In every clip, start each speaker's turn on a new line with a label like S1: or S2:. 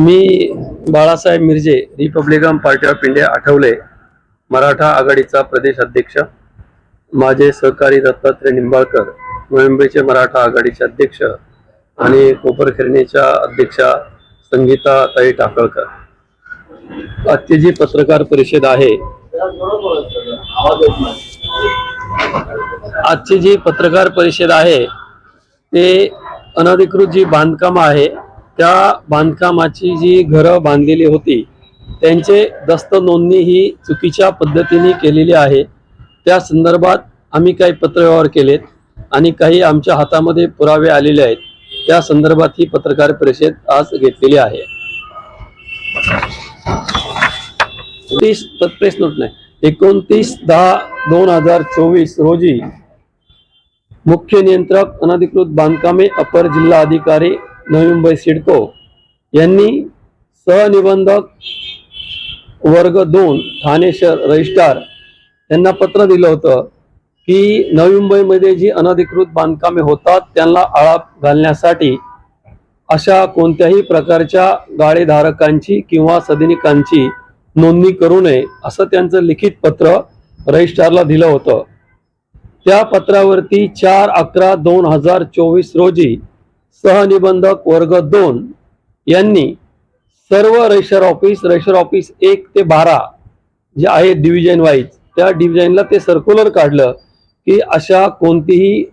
S1: Me Balasaheb Mirje republican party of India Athawale Maratha आघाडीचा प्रदेश अध्यक्ष माझे सहकारी दत्तात्रय निंबाळकर मुंबईचे मराठा आघाडीचे अध्यक्ष आणि कोपरखिरणीच्या अध्यक्षा संगीता ताई टाकळकर. आजची जी पत्रकार परिषद आहे आजची जी पत्रकार परिषद आहे ते अनधिकृत जी बांधकाम आहे त्या बांधकामाची जी घरं बांधलेली होती त्यांचे दस्त नोंदणी ही चुकीच्या पद्धतीने केलेली आहे. त्या संदर्भात आम्ही काही पत्रव्यवहार केलेत आणि काही आमच्या हातामध्ये पुरावे आलेले आहेत. त्या संदर्भात ही पत्रकार परिषद आज घेतलेली आहे. तीस प्रेस नोट नाही. एकोणतीस दहा दोन हजार चोवीस रोजी मुख्य नियंत्रक अनधिकृत बांधकामे अपर जिल्हा अधिकारी नवी मुंबई सिडको यांनी सहनिबंधक वर्ग दोन ठाणे शहर रजिस्ट्रार यांना पत्र दिलं होतं की नवी मुंबईमध्ये जी अनधिकृत बांधकामे होतात त्यांना आळा घालण्यासाठी अशा कोणत्याही प्रकारच्या गाळेधारकांची किंवा सदनिकांची नोंदणी करू नये असं त्यांचं लिखित पत्र रजिस्ट्रारला दिलं होतं. त्या पत्रावरती चार अकरा दोन हजार चोवीस रोजी सहनिबंधक वर्ग दोन यांनी सर्व रजिस्टर ऑफिस रजिस्टर ऑफिस एक ते बारा जे आहे डिव्हिजन वाईज त्या डिव्हिजनला ते सर्क्युलर काढलं की अशा कोणतीही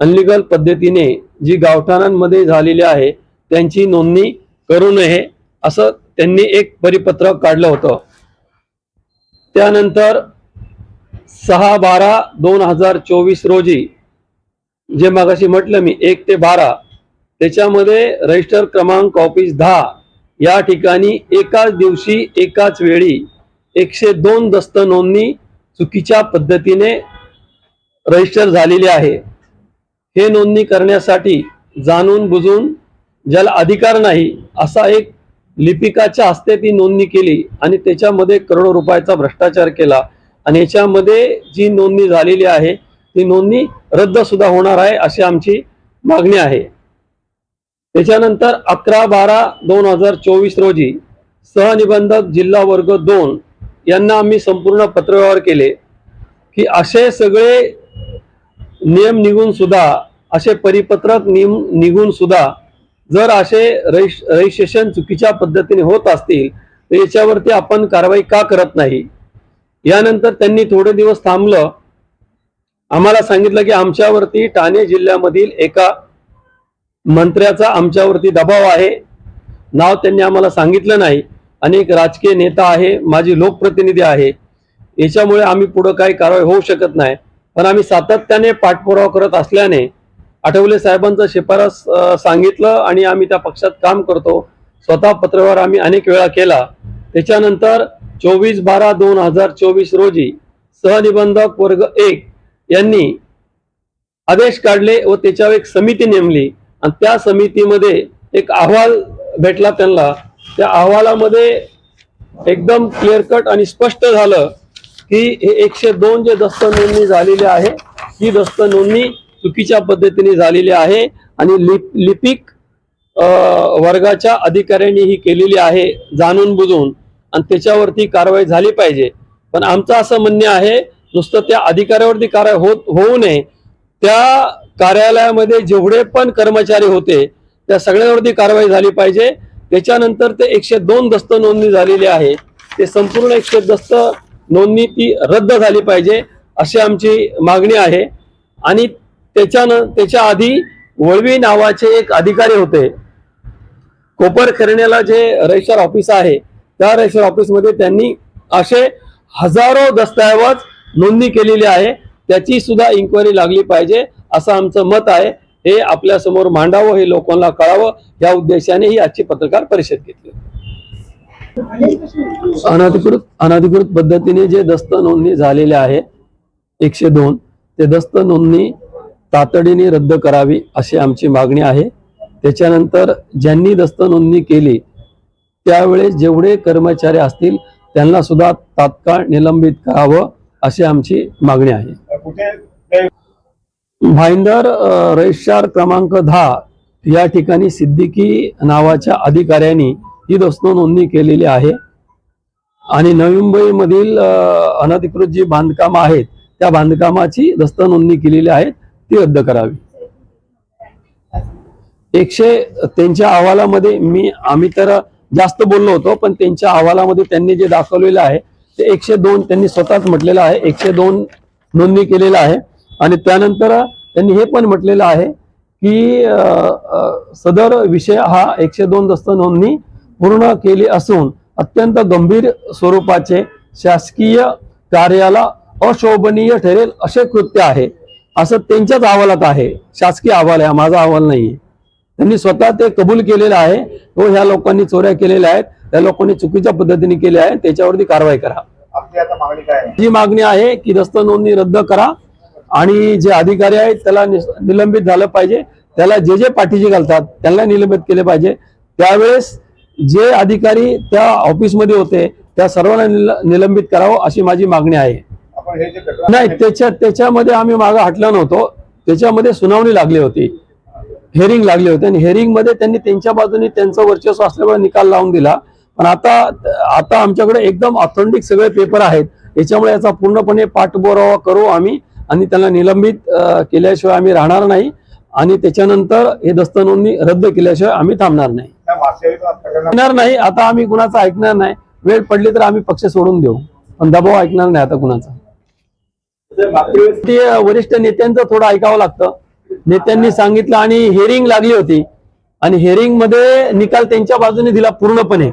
S1: अनलिगल पद्धतीने जी गावठाणांमध्ये झालेली आहे त्यांची नोंदणी करू नये असं त्यांनी एक परिपत्रक काढलं होतं. त्यानंतर सहा बारा दोन हजार चोवीस रोजी जे मागाशी म्हटलं मी एक ते बारा त्याच्यामध्ये रजिस्टर क्रमांक ऑफिस दहा या ठिकाणी एकाच दिवशी एकाच वेळी एकशे दोन दस्त नोंदणी चुकीच्या पद्धतीने रजिस्टर झालेली आहे. हे नोंदणी करण्यासाठी जाणून बुजून ज्याला अधिकार नाही असा एक लिपिकाच्या हस्ते ती नोंदणी केली आणि त्याच्यामध्ये करोडो रुपयाचा भ्रष्टाचार केला आणि याच्यामध्ये जी नोंदणी झालेली आहे ती नोंदणी रद्द सुद्धा होणार आहे अशी आमची मागणी आहे. त्याच्यानंतर अकरा बारा दोन हजार चोवीस रोजी सहनिबंधक जिल्हा वर्ग दोन यांना आम्ही संपूर्ण पत्रव्यवहार केले की असे सगळे नियम निघून सुद्धा असे परिपत्रक नियम निघून सुद्धा जर असे रजिश रजिस्ट्रेशन चुकीच्या पद्धतीने होत असतील तर याच्यावरती आपण कारवाई का करत नाही? यानंतर त्यांनी थोडे दिवस थांबलं. आम्हाला सांगितलं की आमच्यावरती ठाणे जिल्ह्यामधील एका मंत्र्याचा आमच्यावरती दबाव आहे. नाव त्यांनी आम्हाला सांगितलं नाही. आणि एक राजकीय नेता आहे माझी लोकप्रतिनिधी आहे. याच्यामुळे आम्ही पुढं काही कारवाई होऊ शकत नाही. पण आम्ही सातत्याने पाठपुरावा करत असल्याने आठवले साहेबांचं शिफारस सांगितलं आणि आम्ही त्या पक्षात काम करतो. स्वतः पत्रव्यवहार आम्ही अनेक वेळा केला. त्याच्यानंतर चोवीस बारा दोन हजार चोवीस रोजी सहनिबंधक वर्ग एक यांनी आदेश काढले व त्याच्यावर एक समिती नेमली. आणि त्या समितीमध्ये एक अहवाल भेटला त्यांना. त्या अहवालामध्ये एकदम क्लिअर कट आणि स्पष्ट झालं की हे एकशे दोन जे दस्त नोंदणी झालेली आहे ही दस्त नोंदणी चुकीच्या पद्धतीने झालेली आहे आणि लिप लिपिक वर्गाच्या अधिकाऱ्यांनी ही केलेली आहे जाणून बुजून आणि त्याच्यावरती कारवाई झाली पाहिजे. पण आमचं असं म्हणणे आहे नुसतं त्या अधिकाऱ्यावरती कारवाई होत होऊ नये. त्या कार्यालयामध्ये जेवढे पण कर्मचारी होते त्या सगळ्यांवरती कारवाई झाली पाहिजे. त्याच्यानंतर ते एकशे दोन दस्त नोंदणी झालेली आहे. ते संपूर्ण एकशे दस्त नोंदणी ती रद्द झाली पाहिजे अशी आमची मागणी आहे. आणि त्याच्यानं त्याच्या आधी वळवी नावाचे एक अधिकारी होते. कोपरखेरण्याला जे रजिस्टर ऑफिस आहे त्या रजिस्टर ऑफिसमध्ये त्यांनी असे हजारो दस्तऐवज नोंदणी केलेली आहे. त्याची सुद्धा इन्क्वायरी लागली पाहिजे. असं आमचं मत आहे. हे आपल्यासमोर मांडावं हे लोकांना कळावं या उद्देशाने ही आजची पत्रकार परिषद घेतली. अनाधिकृत अनाधिकृत पद्धतीने जे दस्त नोंदणी झालेले आहे एकशे दोन ते दस्त नोंदणी तातडीने रद्द करावी अशी आमची मागणी आहे. त्याच्यानंतर ज्यांनी दस्त नोंदणी केली त्यावेळेस जेवढे कर्मचारी असतील त्यांना सुद्धा तात्काळ निलंबित करावं अशी आमची मागणी आहे.
S2: कुठे
S1: भाईंदर रजिस्ट्रार क्रमांक दहा या ठिकाणी सिद्दीकी नावाच्या अधिकाऱ्यांनी ही दस्त नोंदणी केलेली आहे. आणि नवी मुंबईमधील अनधिकृत जी बांधकामं आहेत त्या बांधकामाची दस्त नोंदणी केलेली आहे ती रद्द करावी. एकशे त्यांच्या अहवालामध्ये मी आम्ही तर जास्त बोललो होतो पण त्यांच्या अहवालामध्ये त्यांनी जे दाखवलेलं आहे ते एकशे दोन त्यांनी स्वतःच म्हटलेलं आहे एकशे दोन नोंदणी केलेलं आहे. आणि त्यानंतर त्यांनी हे पण म्हटलेलं आहे की सदर विषय हा एकशे दोन दस्त नोंदणी पूर्ण केली असून अत्यंत गंभीर स्वरूपाचे शासकीय कार्याला अशोभनीय ठरेल असे कृत्य आहे असं त्यांच्याच अहवालात आहे. शासकीय अहवाल आहे हा माझा अहवाल नाहीये. त्यांनी स्वतः ते कबूल केलेलं आहे. हो ह्या लोकांनी चोऱ्या केलेल्या आहेत त्या लोकांनी चुकीच्या पद्धतीने केल्या आहेत त्याच्यावरती कारवाई करा.
S2: आपली आता मागणी काय
S1: जी मागणी आहे की दस्त नोंदणी रद्द करा आणि जे अधिकारी आहेत त्याला निलंबित झालं पाहिजे. त्याला जे जे पाठीशी घालतात त्यांना निलंबित केले पाहिजे. त्यावेळेस जे अधिकारी त्या ऑफिसमध्ये होते त्या सर्वांना निल- निलंबित करावं अशी माझी मागणी आहे. नाही त्याच्या त्याच्यामध्ये आम्ही मागं हटलो नव्हतो. त्याच्यामध्ये सुनावणी लागली होती. हेरिंग लागली होती. आणि हेरिंगमध्ये त्यांनी त्यांच्या बाजूने त्यांचं वर्चस्व असल्यामुळे निकाल लावून दिला. पण आता आता आमच्याकडे एकदम ऑथेंटिक सगळे पेपर आहेत. याच्यामुळे याचा पूर्णपणे पाठपुरावा करू आम्ही. आणि त्यांना निलंबित केल्याशिवाय आम्ही राहणार नाही आणि त्याच्यानंतर हे दस्त नोंदणी रद्द केल्याशिवाय आम्ही थांबणार नाही. नाही आता आम्ही कुणाचं ऐकणार नाही. वेळ पडली तर आम्ही पक्ष सोडून देऊ. पण दबाव ऐकणार नाही आता कुणाचा. ते वरिष्ठ नेत्यांचं थोडं ऐकावं लागतं. नेत्यांनी सांगितलं आणि हेरिंग लागली होती. आणि हेरिंगमध्ये निकाल त्यांच्या बाजूने दिला पूर्णपणे.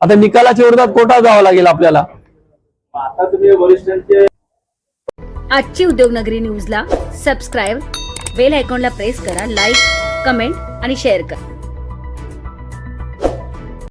S1: आता निकालाच्या विरोधात कोर्टात जावं लागेल आपल्याला.
S2: आता तुम्ही वरिष्ठांचे
S3: आजची उद्योगनगरी न्यूजला सबस्क्राईब बेल आयकॉनला प्रेस करा लाईक कमेंट आणि शेअर करा.